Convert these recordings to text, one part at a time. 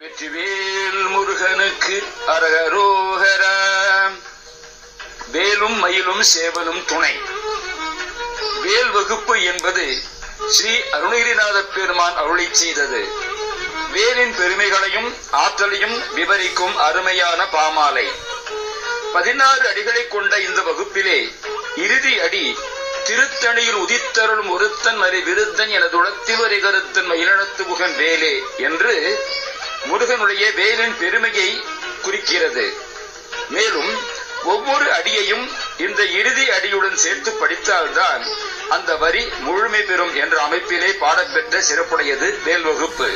வெற்றிவேல் முருகனுக்கு அரகரோகரா. வேலும் மயிலும் சேவலும் துணை. வேல் வகுப்பு என்பது ஸ்ரீ அருணகிரிநாத பெருமான் அருளை செய்தது. வேலின் பெருமைகளையும் ஆற்றலையும் விவரிக்கும் அருமையான பாமாலை. பதினாறு அடிகளை கொண்ட இந்த வகுப்பிலே இறுதி அடி திருத்தணியில் உதித்தருளும் ஒருத்தன் மறை விருத்தன் என துளத்தி வரை கருத்தன் மயிலனத்து முகன் வேலே என்று முருகனுடைய வேலின் பெருமையை குறிக்கிறது. மேலும் ஒவ்வொரு அடியையும் இந்த இறுதி அடியுடன் சேர்த்து படித்தால்தான் அந்த வரி முழுமை பெறும் என்ற அமைப்பிலே பாடப்பெற்ற சிறப்புடையது வேல் வகுப்பு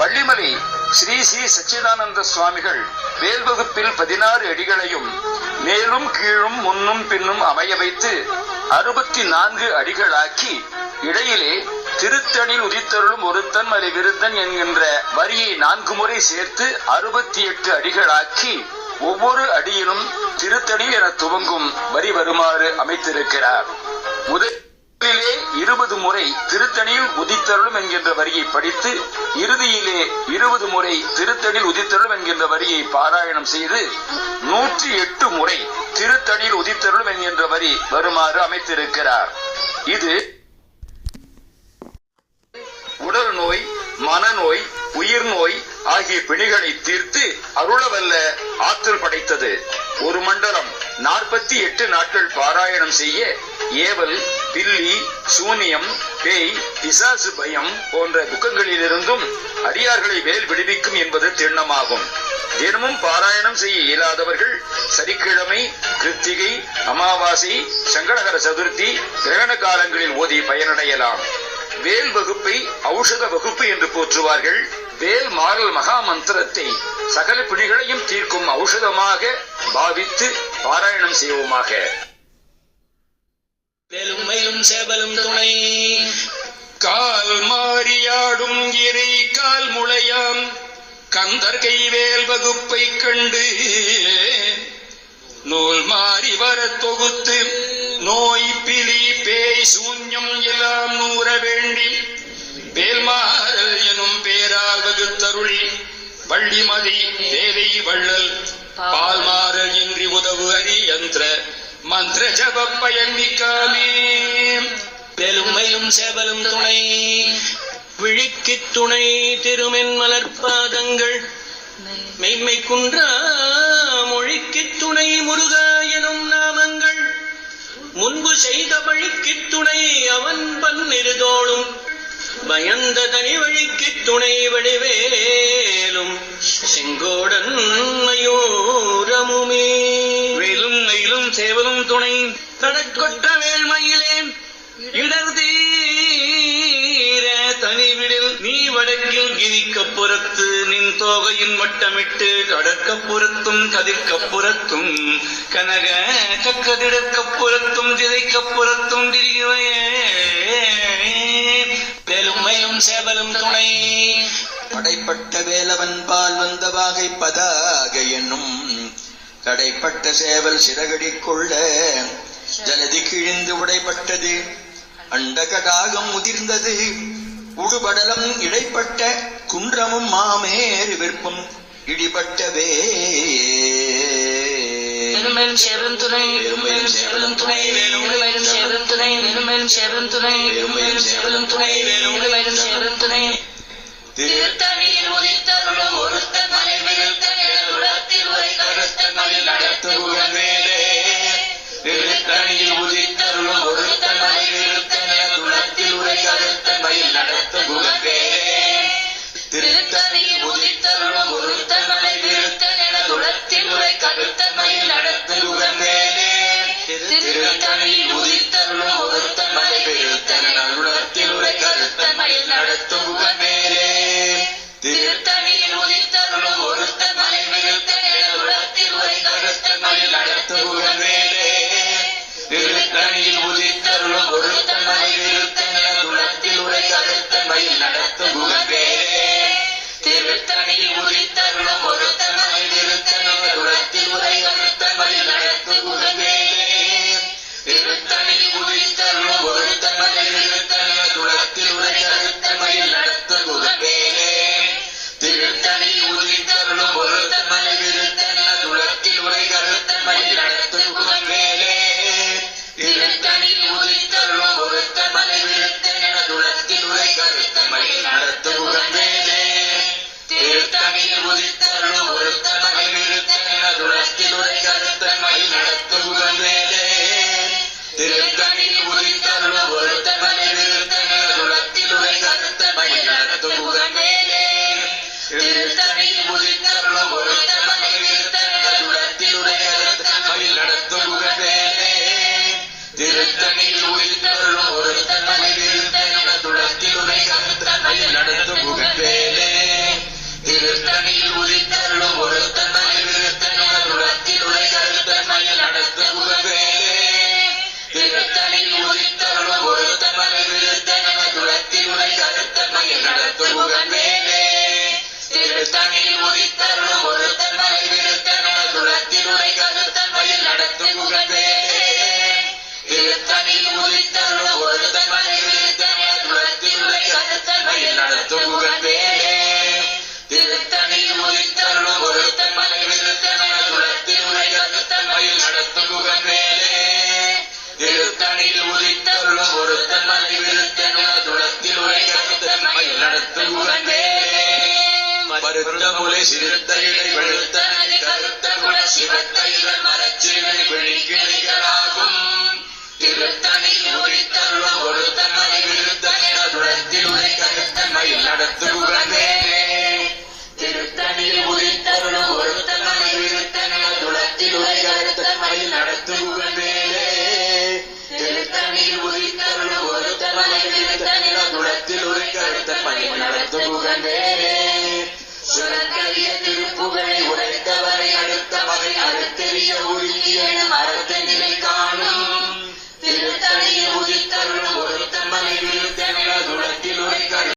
வள்ளிமலை ஸ்ரீ ஸ்ரீ சச்சிதானந்த சுவாமிகள் வேல் வகுப்பில் பதினாறு அடிகளையும் மேலும் கீழும் முன்னும் பின்னும் அமைய வைத்து அறுபத்தி நான்கு அடிகளாக்கி இடையிலே திருத்தணில் உதித்தருளும் ஒருத்தன் மறை விருத்தன் என்கின்ற வரியை நான்கு முறை சேர்த்து அறுபத்தி எட்டு அடிகளாக்கி ஒவ்வொரு அடியிலும் திருத்தணி என துவங்கும் வரி வருமாறு அமைத்திருக்கிறார். முதலிலே இருபது முறை திருத்தணியில் உதித்தருளும் என்கின்ற வரியை படித்து இறுதியிலே இருபது முறை திருத்தணியில் உதித்தருளும் என்கின்ற வரியை பாராயணம் செய்து நூற்றி எட்டு முறை திருத்தணியில் உதித்தருளும் என்கின்ற வரி வருமாறு அமைத்திருக்கிறார். இது உடல் நோய் மனநோய் உயிர் நோய் ஆகிய பிணிகளை தீர்த்து அருளவல்ல ஆற்றல் படைத்தது. ஒரு மண்டலம் நாற்பத்தி எட்டு நாட்கள் பாராயணம் செய்ய ஏவல் பில்லி சூனியம் பேய் பிசாசு பயம் போன்ற துக்கங்களிலிருந்தும் அடியார்களை வேல் விடுவிக்கும் என்பது திண்ணமாகும். தினமும் பாராயணம் செய்ய இயலாதவர்கள் சனிக்கிழமை கிருத்திகை அமாவாசை சங்கடகர சதுர்த்தி கிரகண காலங்களில் ஓதி பயனடையலாம். வேல் வகுப்பை ஔஷத வகுப்பு என்று போற்றுவார்கள். வேல் மாறல் மகா மந்திரத்தை சகல பிணிகளையும் தீர்க்கும் ஔஷதமாக பாவித்து பாராயணம் செய்வோமாக. வேலும் மயிலும் சேவலும் துணை. கால் மாறியாடும் இறை கால் முளையாம். கந்தர் கைவேல் வகுப்பை கண்டு நூல் மாறி வர தொகுத்து நோய் பிலி பேய் சூன்யம் எல்லாம் நூற வேண்டி வேல்மாறல் எனும் பேரால் வகுத்தருளி வள்ளிமதி தேவை வள்ளல் பால்மாறல் இன்றி உதவு அரி என்ற மந்திர ஜப பயன்மிக்காமே பெருமையும் மயிலும் சேவலும் துணை விழிக்கு துணை திருமென் மலர்பாதங்கள் மெய்மை குன்றா மொழிக்கு துணை முருகாயன முன்பு செய்த வழிக்கு துணை அவன் பன்னிருதோளும். பயந்த தனி வழிக்கு துணை வடிவேலும் செங்கோடன் மயூரமுமே. வேலும் மயிலும் சேவலும் துணை தடக்கொட்ட வேள்மையிலே. இடர் தீர தனிவிடில் நீ வடக்கில் கிரிக்க புறத்து. தோகையின் மட்டமிட்டு கடற்கப் புறத்தும் கதிர்க்கப் கனக கக்கதிடக்கப்புறத்தும் திதைக்கப்புறத்தும் திரைக்கப் பெருமையும் சேவலும் துணை. படைப்பட்ட வேலவன் பால் வந்த வாகை பதாக என்னும் கடைப்பட்ட சேவல் சிறகடி கொள்ள ஜலதி கிழிந்து உடைப்பட்டது. அண்டகடாகம் முதிர்ந்தது உடுபடலம் இடைப்பட்ட குன்றமும் மாமேறு விற்பம் இடிபட்டவே வெறுமேலும் சேவலும் துணை வெறுமேலும் சேவலும் துணை வெறுமேலும் சேவலும் துணை வெறுமேலும் சேவலும் துணை வெறுமேலும் சேவலும் துணை வெறுமேலும் சேவலும் துணை திருத்தணியில் உதித்தருளும் ஒருத்த மலை விருத்த நிழலுலத்தில் உரை கருத்த உரையில் உயிர்த்தருளும் ஒருத்தன் மலை விருத்தன துளத்தில் உரை கருத்தன்மை நடந்து முகத்தேனே திருத்தனில் உதித்தருளும் ஒருத்தன் மலை விருத்தன துளத்தில் உரை கருத்தன்மை நடத்த முகத்தேனே திருத்தனில் உதித்தருளும் ஒருத்தன் மலை முலை சிறுத்த இடை வெளுத்த கருத்த குல சிவத்த இதழ் மரச்சிறுமை விழிக்கிணைகளாகும் திருத்தணியில் உரித்தருளும் ஒருத்தன் மலை விருத்த நிறதுளத்தில் உரை கருத்த மயில் நடத்து உகந்தேனே திருத்தணியில் உரித்தருளும் ஒருத்தன் மலை விருத்த நிறதுளத்தில் உரை கருத்த மயில் நடத்து உகந்தேனே திருத்தணியில் உரித்தருளும் ஒருத்தன் மலை விருத்த நிறதுளத்தில் உரை கருத்த மயில் நடத்து உகந்தேனே